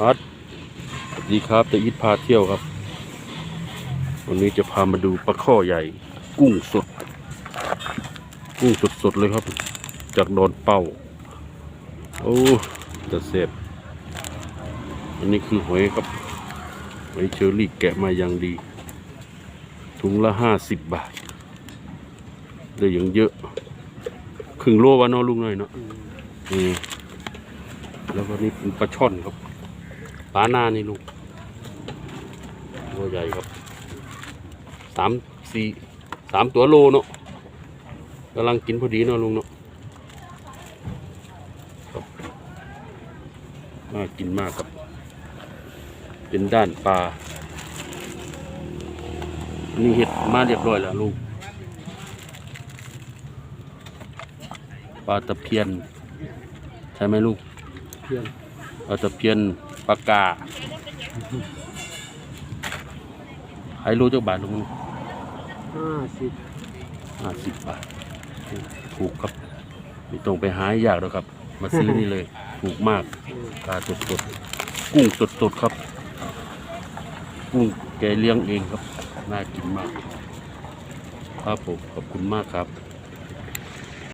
อาร์ตสวัสดีครับแต่อิทพาเที่ยวครับ วันนี้จะพามาดูปลาข้อใหญ่ กุ้งสด กุ้งสดสดๆเลยครับ จากโดอนเป้าโอ้จะเสพอันนี้คือหอยครับหอยเชอรี่แกะมาอย่างดี ถุงละห้าสิบบาทได้อย่างเยอะ ครึ่งโลวะเนาะลุงหน่อยเนาะอืมแล้วก็นี่เป็นปลาช่อนครับ ปลาหน้านี่ลุงตัวใหญ่ครับสามสี่สามตัวโลเนาะกำลังกินพอดีเนาะลุงเนาะครับน่ากินมากครับ เป็นด้านปลานี่เห็ดมาเรียบร้อยแล้วลุงปลาตะเพียน ใช่ไหมลูกเพียง ปลาตะเพียนปลากาให้รู้จักบาทลุงห้าสิบห้าสิบบาท ถูกครับไม่ต้องไปหายยากหรอกครับ มาซื้อนี่เลย ถูกมากปลาสดสดๆกุ้งสดสดๆครับ กุ้งแกเลี้ยงเองครับ น่ากินมาก ครับผมขอบคุณมากครับ